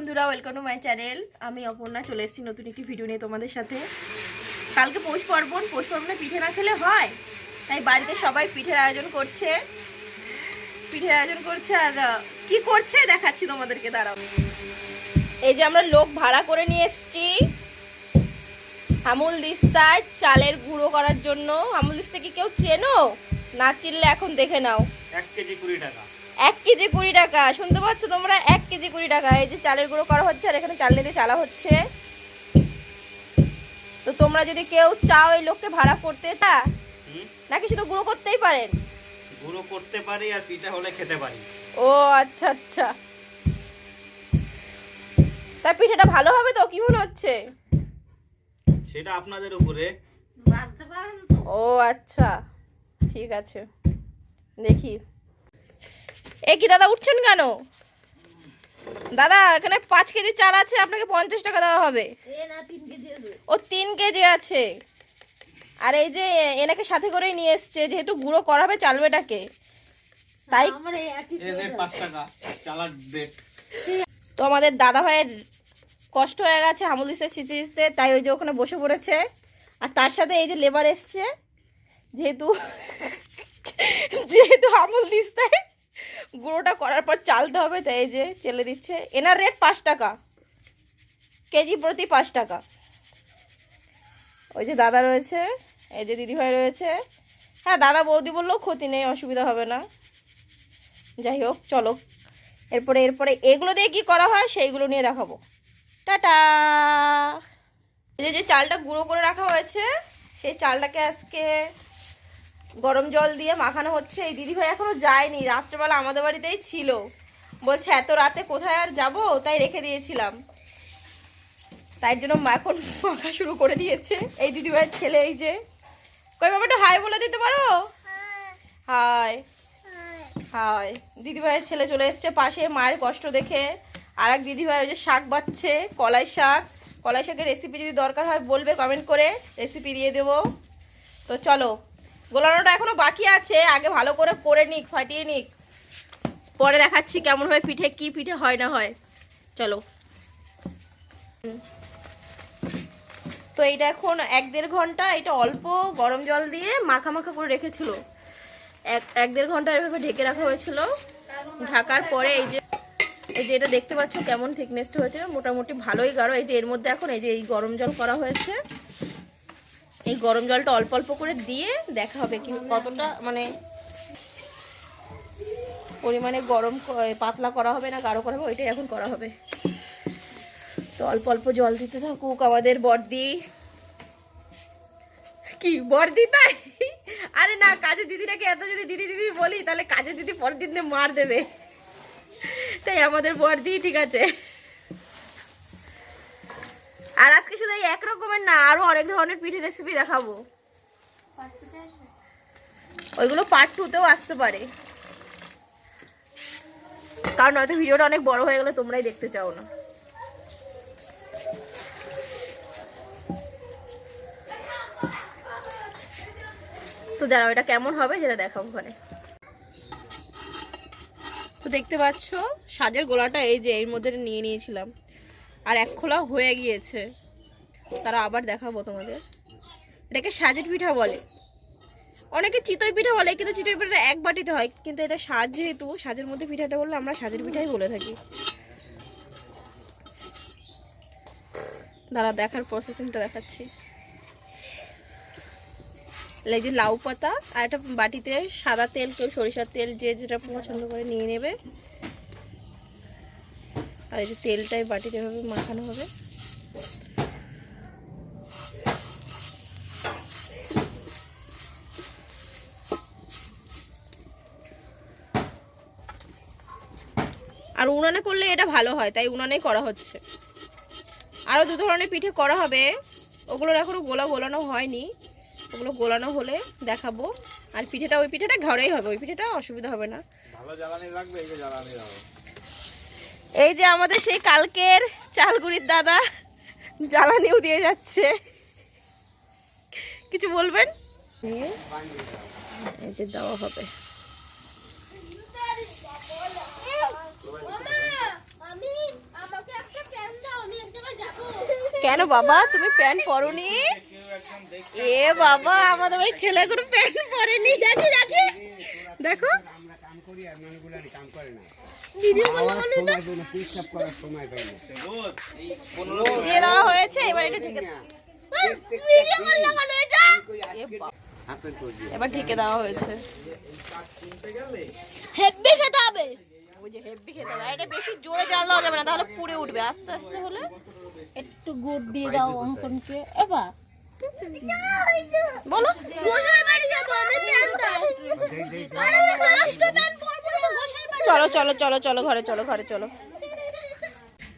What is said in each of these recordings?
বন্ধুরা welcome to my channel আমি অপর্ণা, চলে এসেছি নতুন একটি ভিডিও নিয়ে তোমাদের সাথে। কালকে পৌষ পার্বণ, পৌষ পার্বণে পিঠে না খেলে হয়? তাই বাড়িতে সবাই পিঠের আয়োজন করছে। পিঠের আয়োজন করছে আর কি করছে দেখাচ্ছি তোমাদেরকে, দাঁড়াও। এই যে আমরা লোক ভাড়া করে নিয়ে এসেছি। আমুল দিস্তায় চালের গুঁড়ো করার জন্য। আমুল দিস্তা কি কেউ চেনো? না চিনলে এখন দেখে নাও। এক কেজি কুড়ি টাকা। এক কেজি কুড়ি টাকা। শুনতে পাচ্ছ তোমরা? এক কেজি কুড়ি টাকা। এই যে চালের গুঁড়ো করা হচ্ছে আর এখানে চাল দিয়ে চালা হচ্ছে। তো তোমরা যদি কেউ চাও এই লোককে ভাড়া করতে তা নাকি শুধু গুঁড়ো করতেই পারেন? গুঁড়ো করতে পারি আর পিঠা হলে খেতে পারি। ও আচ্ছা আচ্ছা। তা পিঠাটা ভালো হবে তো? কি মনে হচ্ছে? সেটা আপনাদের উপরে। ও আচ্ছা। ঠিক আছে। দেখি। এ কি দাদা উঠছেন কেন? দাদা এখানে পাঁচ কেজি চাল আছে আপনাকে পঞ্চাশ টাকা দেওয়া হবে। ও তিন কেজি আছে। আর এই যে এনাকে সাথে করেই নিয়ে এসছে যেহেতু গুঁড়ো করাবে চালবেটাকে। তাই তো আমাদের দাদা ভাইয়ের কষ্ট হয়ে গেছে আমুল দিতে সিঁচে দিতে তাই ওই যে ওখানে বসে পড়েছে। আর তার সাথে এই যে লেবার এসছে যেহেতু যেহেতু আমুল দিতে গুঁড়োটা করার পর চালতে হবে, তাই যে চেলে দিচ্ছে। এনার রেট পাঁচ টাকা, কেজি প্রতি পাঁচ টাকা। ওই যে দাদা রয়েছে, এই যে দিদিভাই রয়েছে। হ্যাঁ দাদা বৌদি বললেও ক্ষতি নেই, অসুবিধা হবে না। যাই হোক, চলো। এরপরে এরপরে এগুলো দিয়ে কি করা হয়, সেইগুলো নিয়ে দেখাবো। টাটা! এই যে চালটা গুঁড়ো করে রাখা হয়েছে, সেই চালটাকে আজকে গরম জল দিয়ে মাখানো হচ্ছে। এই দিদিভাই এখনও যায়নি, রাত্রেবেলা আমাদের বাড়িতেই ছিল। বলছে, এত রাতে কোথায় আর যাব? তাই রেখে দিয়েছিলাম। তাই জন্য মা এখন মাখা শুরু করে দিয়েছে। এই দিদিভাইয়ের ছেলে এই যে। কই বাবা একটু হাই বলে দিতে পারো? হাই। হাই। দিদিভাইয়ের ছেলে চলে এসছে পাশে, মায়ের কষ্ট দেখে। আর এক দিদিভাই ওই যে শাক বাচ্ছে, কলাই শাক। কলাই শাকের রেসিপি যদি দরকার হয় বলবে কমেন্ট করে রেসিপি দিয়ে দেবো। তো চলো গোলানোটা এখনও বাকি আছে, আগে ভালো করে করে নিক, ফাটিয়ে নিক। পরে দেখাচ্ছি কেমন হয়, পিঠে কি পিঠে হয় না হয়। চলো। তো এইটা এখন এক দেড় ঘণ্টা এটা অল্প গরম জল দিয়ে মাখা মাখা করে রেখেছিল। এক এক দেড় ঘণ্টা এভাবে ঢেকে রাখা হয়েছিল। ঢাকার পরে এই যে এই যে এটা দেখতে পাচ্ছ কেমন থিকনেসটা হয়েছে। মোটামুটি ভালোই গাঢ়। এই যে এর মধ্যে এখন এই যে এই গরম জল করা হয়েছে। এই গরম জলটা অল্প অল্প করে দিয়ে দেখা হবে কিন্তু কতটা মানে পরিমাণে গরম পাতলা করা হবে না গাঢ় করা হবে, ওইটাই এখন করা হবে। তো অল্প অল্প জল দিতে থাকুক আমাদের বর্দি। কি, বর্দি তাই? আরে না কাজে দিদিটাকে এত যদি দিদি দিদি বলি, তাহলে কাজে দিদি পরের দিন মার দেবে। তাই আমাদের বর্দি, ঠিক আছে। আর আজকে শুধু এই এক রকমের না, আরও অনেক ধরনের পিঠে রেসিপি দেখাবো। ওইগুলো পার্ট টুতেও আসতে পারে। কারণ হয়তো ভিডিওটা অনেক বড় হয়ে গেলে তোমরাই দেখতে চাও না। তো যারা ওটা কেমন হবে সেটা দেখাবো ওখানে। তো দেখতে পাচ্ছ, সাজের গোলাটা এই যে, এর মধ্যে নিয়ে নিয়েছিলাম। আর এক খোলা হয়ে গিয়েছে। তারা আবার দেখাবো তোমাদের। এটাকে সাজের পিঠা বলে। অনেকে চিতই পিঠা বলে, কিন্তু চিতই পিঠাটা এক বাটিতে হয়। কিন্তু এটা সাজ যেহেতু, সাজের মধ্যে পিঠাটা বললে আমরা সাজের পিঠাই বলে থাকি। দাঁড়া, দেখার প্রসেসিংটা দেখাচ্ছি। এই যে লাউ পাতা, আর একটা বাটিতে সাদা তেল, কেউ সরিষার তেল, যে যেটা পছন্দ করে নিয়ে নেবে। আর এই যে তেলটাই বাটিতে এভাবে মাখানো হবে। আর উনানে করলে এটা ভালো হয়, তাই উনানেই করা হচ্ছে। আরও দু ধরনের পিঠে করা হবে, ওগুলোর এখনও গোলা গোলানো হয়নি। ওগুলো গোলানো হলে দেখাবো। আর পিঠেটা, ওই পিঠেটা ঘরেই হবে, ওই পিঠেটা অসুবিধা হবে না। ভালো জ্বালানি লাগবে, এই জ্বালানি এই যে আমাদের সেই কালকের চালগুড়ির দাদা জ্বালানিও দিয়ে যাচ্ছে। কিছু বলবেন? এই যে দেওয়া হবে। কেন বাবা, তুমি প্যান্ট পরনি? এ বাবা, আমাদের ওই ছেলেগুলো প্যান্ট পরেনি। দেখি। দেখি দেখো দিয়ে দেওয়া হয়েছে এবার এটা ঢেকে এ এবার ঢেকে দেওয়া হয়েছে। হেব্বি খেতে হবে। ওই খেতে হবে। এটা বেশি জোরে জাল দেওয়া যাবে না তাহলে পুড়ে উঠবে। আস্তে আস্তে হলে একটু গুড় দিয়ে দাও অঙ্কনকে। এবার বলো। বাড়ি যাব আমি প্যান্টটা আরে লাস্ট প্যান্ট পরবো না গোসাই বাড়ি চলো চলো চলো চলো, ঘরে চলো ঘরে, চলো।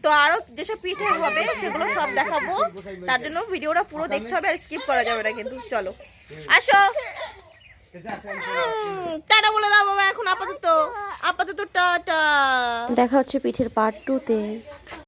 তো আরও যেসব পিঠে হবে, সেগুলো সব দেখাবো। তার জন্য ভিডিওটা পুরো দেখতে হবে আর স্কিপ করা যাবে না কিন্তু, চলো। আসো। টাটা বলে দাও বাবা, এখন আপাতত আপাতত টাটা। দেখা হচ্ছে পিঠের পার্ট টুতে